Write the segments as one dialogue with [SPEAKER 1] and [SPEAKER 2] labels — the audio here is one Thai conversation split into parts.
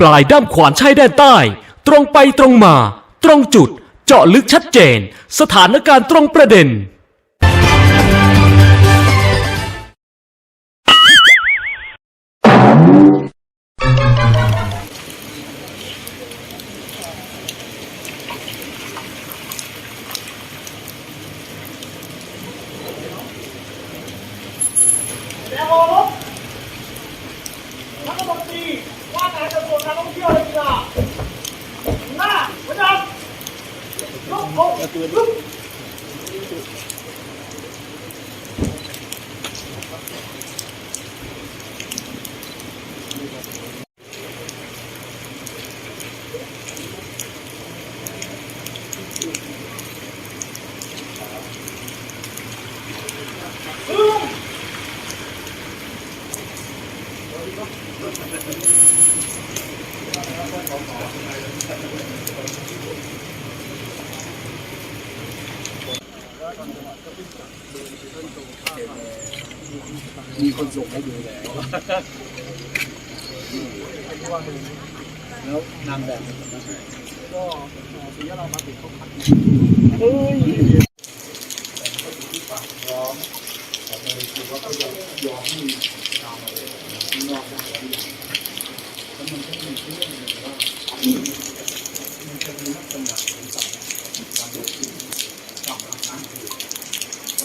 [SPEAKER 1] ปลายด้ามขวานใช้แดนใต้ ตรงไปตรงมา ตรงจุด เจาะลึกชัดเจน สถานการณ์ตรงประเด็น
[SPEAKER 2] ยกธงลุก
[SPEAKER 3] มีคนส่งให้ดูแล้วแล้วนางแบบเป็นคนที่ไหนเขาไม่ยอมรถมาดูเขาก็ยังไม่ยอมโอ้ยแต่ที่ผ่านมาแต่ว่า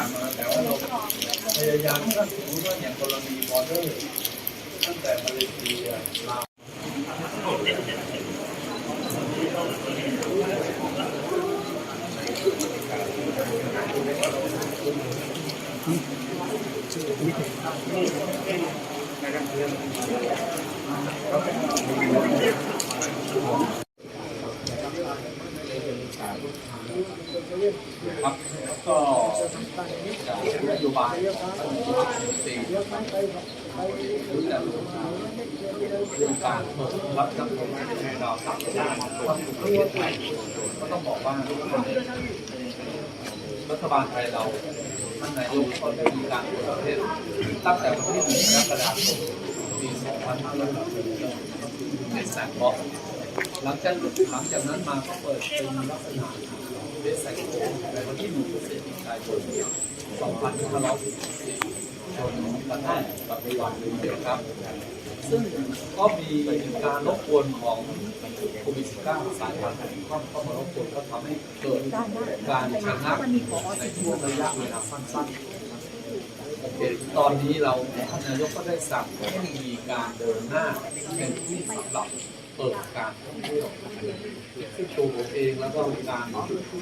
[SPEAKER 3] าพยายามถ้าสมมติว่าอย่างกรณีบอร์เดอร์ตั้งแต่มาเลเซียลาวครับ ก็จากนโยบายของท่านนายกรัฐมนตรีรู้จักเรื่องการเปิดรับนักท่องที่ยวดาวต่างชาติเข้าสู่ประเทศไทยก็ต้องบอกว่ารัฐบาลไทยเราท่านนายกก็ได้มีการเปิดประเทศตั้งแต่วันที่1กรกฎาคมปี2560ในแซนบ็อกซ์หลังจากหลังจากนั้นมาก็เปิดเป็นลักษณะ เวสไซโกในวันที่1พฤศจิกายน2564จนกระทั่งปัจจุบันนี้นะครับ ซึ่งก็มีการรบกวนของโควิด -19 สายพันธุ์โอมิครอนเข้ามารบกวนก็ทำให้เกิดการชะงักในช่วงระยะเวลาสั้นๆโอเคตอนนี้เราท่านนายกก็ได้สั่งให้มีการเดินหน้าเป็นที่สำหรับเปิดการท่องเที่ยวซึ่งตัวผมเองแล้วก็การ